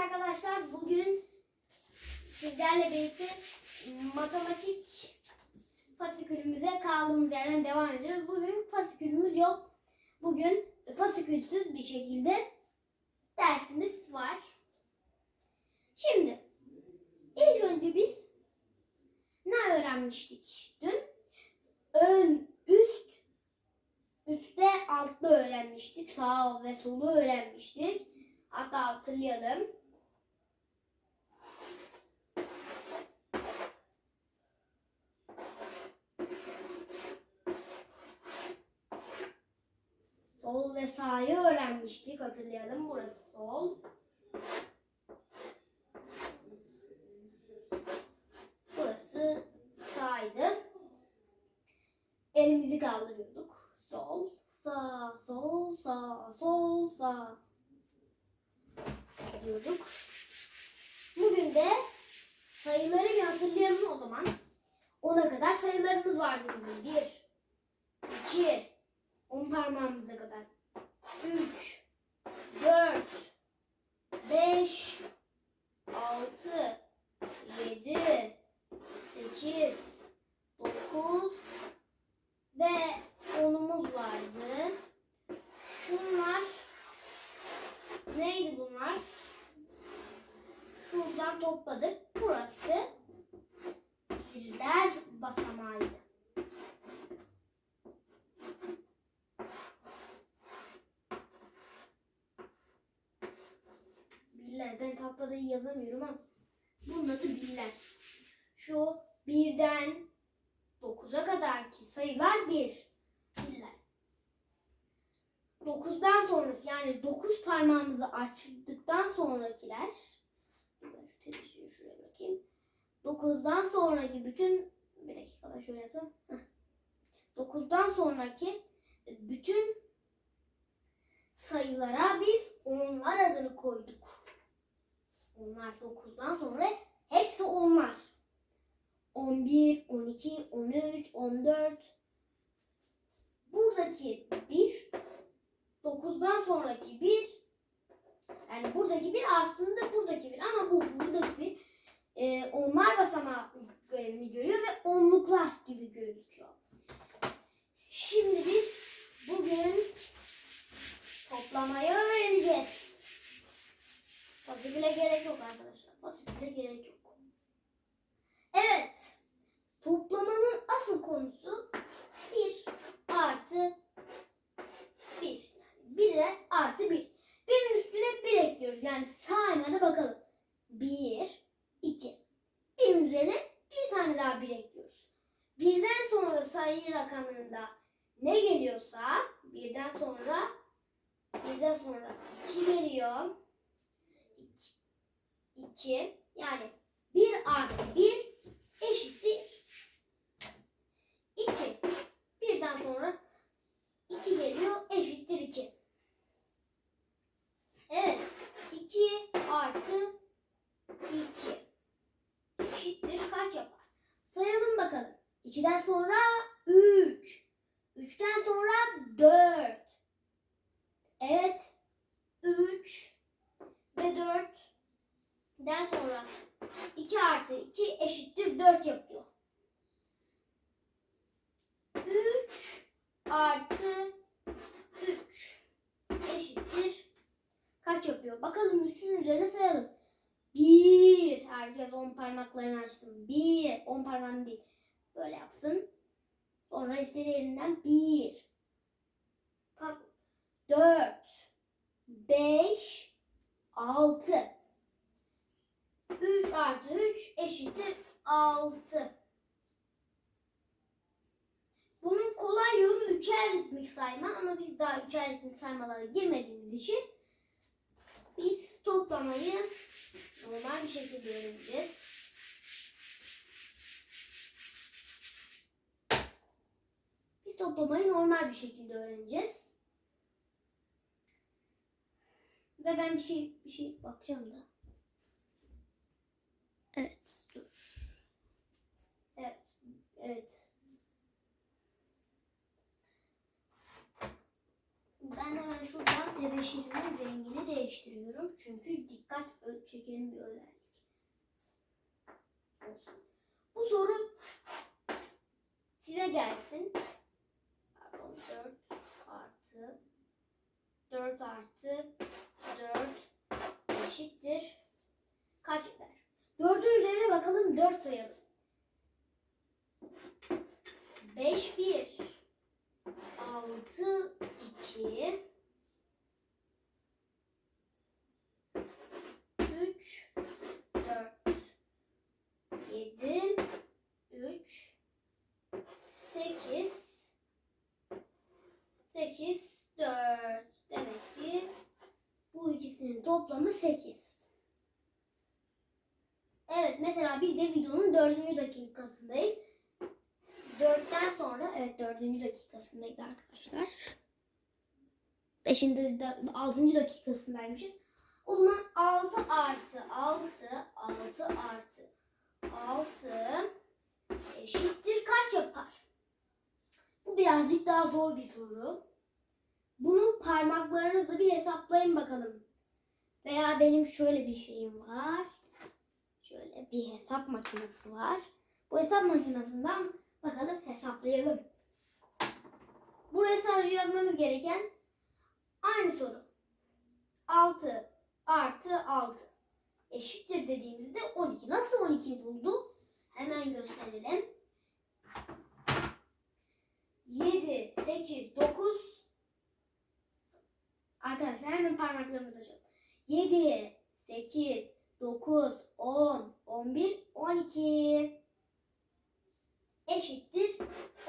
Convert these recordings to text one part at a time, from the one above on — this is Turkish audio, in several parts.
arkadaşlar bugün sizlerle birlikte matematik fasikülümüze kaldığımız yerden devam ediyoruz. Bugün fasikülümüz yok. Bugün fasikülsüz bir şekilde dersimiz var. Şimdi ilk önce biz ne öğrenmiştik dün? Ön, üst, üstte altlı öğrenmiştik. Sağ ve solu öğrenmiştik. Hatta hatırlayalım. Sol ve sağı öğrenmiştik. Hatırlayalım. Burası sol. Burası sağydı. Elimizi kaldırıyorduk. Sol, sağ, sol, sağ, sol, sağ diyorduk. Bugün de sayıları bir hatırlayalım o zaman. 10'a kadar sayılarımız vardı bizim. 1, 2, 10 parmağımıza kadar. 3, 4, 5, 6, 7, 8, 9 ve 10'umuz vardı. Şunlar neydi bunlar? Şuradan topladık. Burası birler basamağıydı. Birler. Ben tahtada yazamıyorum ama bunun adı birler. Şu birden 9'a kadar ki sayılar bir. Birler. 9'dan sonrası yani 9 parmağımızı açtıktan sonrakiler şu televizyon şuraya bırakayım. 9'dan sonraki bütün bir dakika ben şöyle yapayım. 9'dan sonraki bütün sayılara biz onlar adını koyduk. Onlar 9'dan sonra hepsi onlar. 11, 12, 13, 14. Buradaki bir 9'dan sonraki bir yani buradaki bir aslında buradaki bir ama bu buradaki bir e, onlar basamağı görevini görüyor ve onluklar gibi gözüküyor. Şimdi biz bugün toplamayı öğreneceğiz. Fasiküle gerek yok arkadaşlar. Fasiküle gerek yok. Evet. Toplamanın asıl konusu 1 artı 1. Yani 1'e artı 1. Birin üstüne 1 ekliyoruz. Yani saymada bakalım. 1, 2. Birin üzerine bir tane daha 1 ekliyoruz. Birden sonra sayı rakamında ne geliyorsa birden sonra birden sonra 2 geliyor. 2 yani 1 artı 1 eşittir 2. Birden sonra 2 geliyor eşittir 2. Evet. 2 artı 2 eşittir kaç yapar? Sayalım bakalım. 2'den sonra 3. 3'ten sonra 4. Evet. 3 ve 4'den sonra 2 artı 2 eşittir 4 yapıyor. 3 artı 3 eşittir kaç yapıyor? Bakalım 3'ün üzerine sayalım. 1 herkes 10 parmaklarını açtım. 1 10 parmağını değil. Böyle yapsın. Sonra istediği yerinden 1 pardon 4 5 6 3 artı 3 eşittir 6. Bunun kolay yolu üçer ritmik sayma ama biz daha üçer ritmik saymalara girmediğimiz için biz toplamayı normal bir şekilde öğreneceğiz. Biz toplamayı normal bir şekilde öğreneceğiz. Ve ben bir şey bir şey bakacağım da. Evet, dur. Evet, evet. Ben hemen şuradan tebeşirimin rengini değiştiriyorum. Çünkü dikkat çekelim bir özellik. Bu soru size gelsin. Pardon 4 artı 4 artı 4 eşittir. Kaç eder? 4'ün üzerine bakalım 4 sayalım. 5 1 6 2 3 4 7 3 8 8 4 demek ki bu ikisinin toplamı 8. Evet mesela bir de videonun dördüncü dakikasındayız. Dörtten sonra evet dördüncü dakikasındayız arkadaşlar. Beşinci, altıncı dakikasındaymışız. O zaman 6 artı 6, 6 artı 6 eşittir kaç yapar? Bu birazcık daha zor bir soru. Bunu parmaklarınızla bir hesaplayın bakalım. Veya benim şöyle bir şeyim var. Bir hesap makinesi var. Bu hesap makinesinden bakalım hesaplayalım. Buraya sadece yazmamız gereken aynı soru. 6 artı 6 eşittir dediğimizde 12. Nasıl 12 buldu? Hemen gösterelim. 7, 8, 9 Arkadaşlar hemen parmaklarımızı açalım. 7, 8, 9, 10, 11, 12 eşittir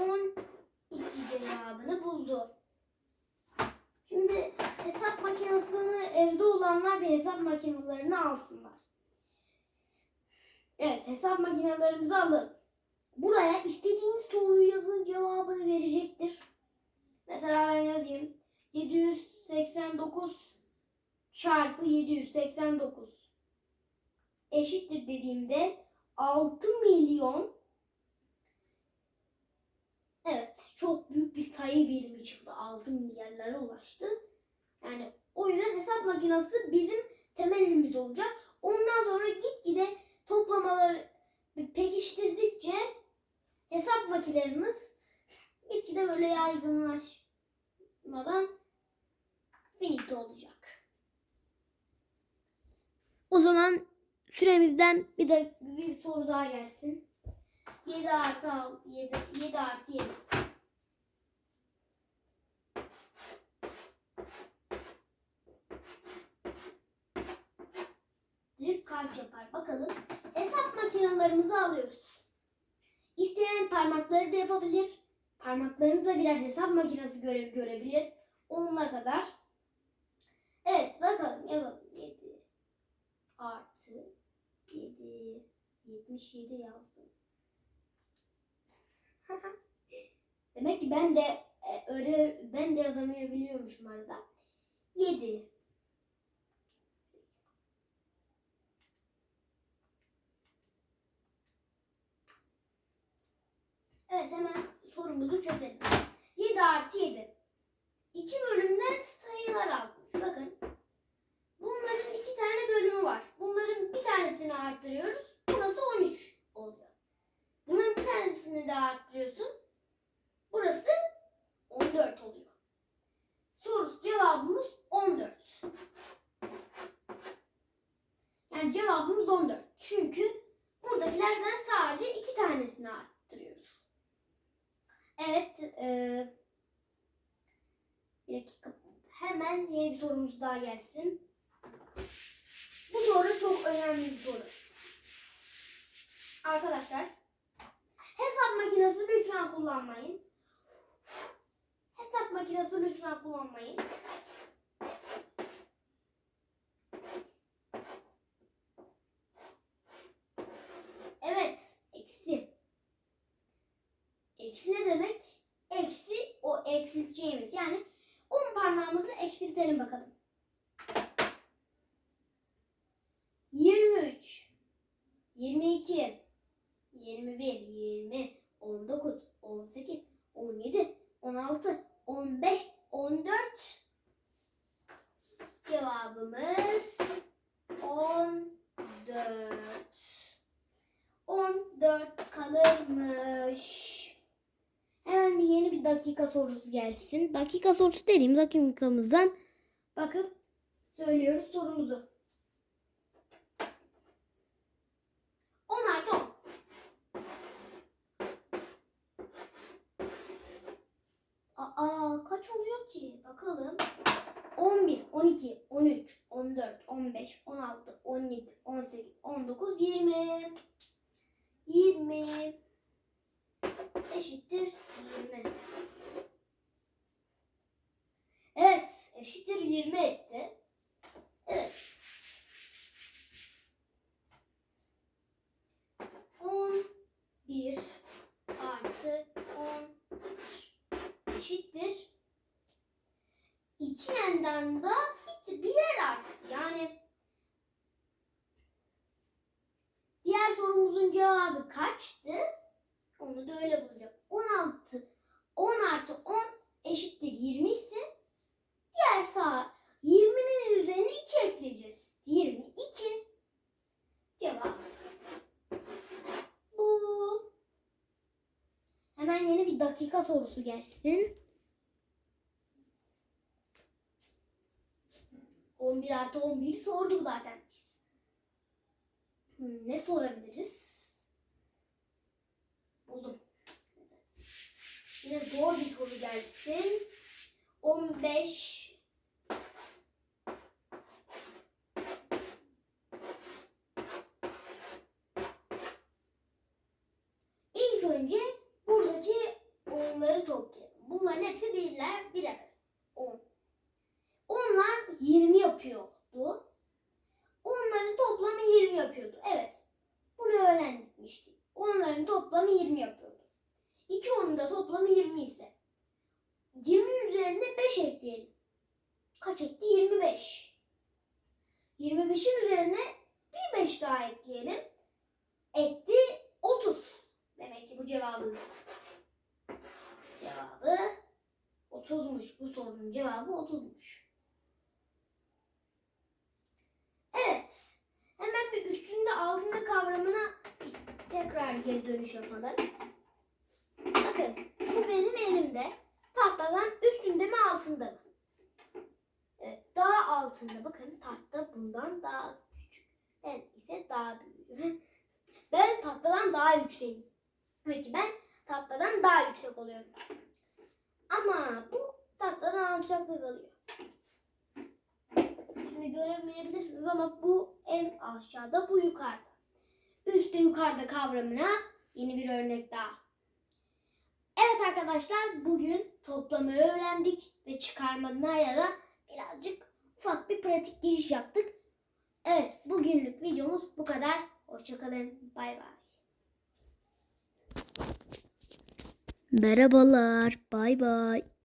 12 cevabını buldu. Şimdi hesap makinesini evde olanlar bir hesap makinelerini alsınlar. Evet hesap makinelerimizi alın. Buraya istediğiniz soruyu yazın cevabını verecektir. Mesela ben yazayım. 789 çarpı 789 eşittir dediğimde 6 milyon Evet çok büyük bir sayı birimi çıktı. 6 milyarlara ulaştı. Yani o yüzden hesap makinesi bizim temelimiz olacak. Ondan sonra gitgide toplamaları pekiştirdikçe hesap makinelerimiz gitgide böyle yaygınlaşmadan finito olacak. O zaman süremizden bir de bir soru daha gelsin. 7 artı al, 7, 7 artı 7. Bir kaç yapar bakalım. Hesap makinalarımızı alıyoruz. İsteyen parmakları da yapabilir. Parmaklarınızla birer hesap makinesi görev görebilir. Onunla kadar. Evet bakalım yazalım. 7 artı 7 77 yazdım. Demek ki ben de öyle ben de yazamayabiliyormuşum arada. 7 Evet hemen sorumuzu çözelim. 7 artı 7. İki bölümden sayılar almış. Bakın. Bunların iki tane bölümü var. Bunların bir tanesini arttırıyoruz. Burası 13 oluyor. Bunların bir tanesini daha arttırıyorsun. Burası 14 oluyor. Soru cevabımız 14. Yani cevabımız 14. Çünkü buradakilerden sadece iki tanesini arttırıyoruz. Evet. E, bir dakika. Hemen yeni bir gelsin. Bu soru çok önemli bir soru. Arkadaşlar hesap makinesi lütfen kullanmayın. Hesap makinesi lütfen kullanmayın. Evet, eksi. Eksi ne demek? Eksi o eksilteceğimiz. Yani 10 parmağımızı eksiltelim bakalım. 23 22 21 20 19 18 17 16 15 14 Cevabımız 14. 14 kalırmış. Hemen bir yeni bir dakika sorusu gelsin. Dakika sorusu dediğim dakikamızdan bakıp söylüyoruz sorumuzu. 10 artı 10. Aa kaç oluyor ki? Bakalım. 11, 12, 13, 14, 15, 16, 17, 18, 19, 20. 20 eşittir 20. Evet, eşittir 20 etti. Evet. 11 artı 10 eşittir. İki yenden da bir, birer arttı. Yani diğer sorumuzun cevabı kaçtı? Onu da öyle bulacağım. 16 10 artı 10 eşittir 20 ise diğer sağ 20'nin üzerine 2 ekleyeceğiz. 22 cevap bu. Hemen yeni bir dakika sorusu gelsin. 11 artı 11 sorduk zaten biz. Hmm, ne sorabiliriz? Buldum. Evet. Yine zor bir soru gelsin. 15 İlk önce buradaki onları toplayalım. Bunların hepsi birler, birer. 10. Onlar 20 yapıyordu. Onların toplamı 20 yapıyordu. Evet. Bunu öğrenmiştik. Onların toplamı 20 yapıyordu. 2 onun da toplamı 20 ise 20'nin üzerine 5 ekleyelim. Kaç etti? 25. 25'in üzerine bir 5 daha ekleyelim. Etti 30. Demek ki bu cevabı. Cevabı 30'muş. Bu sorunun cevabı 30'muş. Evet. Hemen bir üstünde altında kavramına tekrar geri dönüş yapalım. Bakın bu benim elimde. Tahtadan üstünde mi altında mı? Evet, daha altında. Bakın tahta bundan daha küçük. Ben ise daha büyüğüm. Ben tahtadan daha yükseğim. Peki ben tahtadan daha yüksek oluyorum. Ama bu tahtadan alçakta kalıyor. Şimdi göremeyebilirsiniz ama bu en aşağıda, bu yukarıda. Üstte yukarıda kavramına yeni bir örnek daha. Evet arkadaşlar bugün toplamı öğrendik ve çıkarmalarına ya da birazcık ufak bir pratik giriş yaptık. Evet bugünlük videomuz bu kadar. Hoşçakalın. Bay bay. Merhabalar. Bay bay.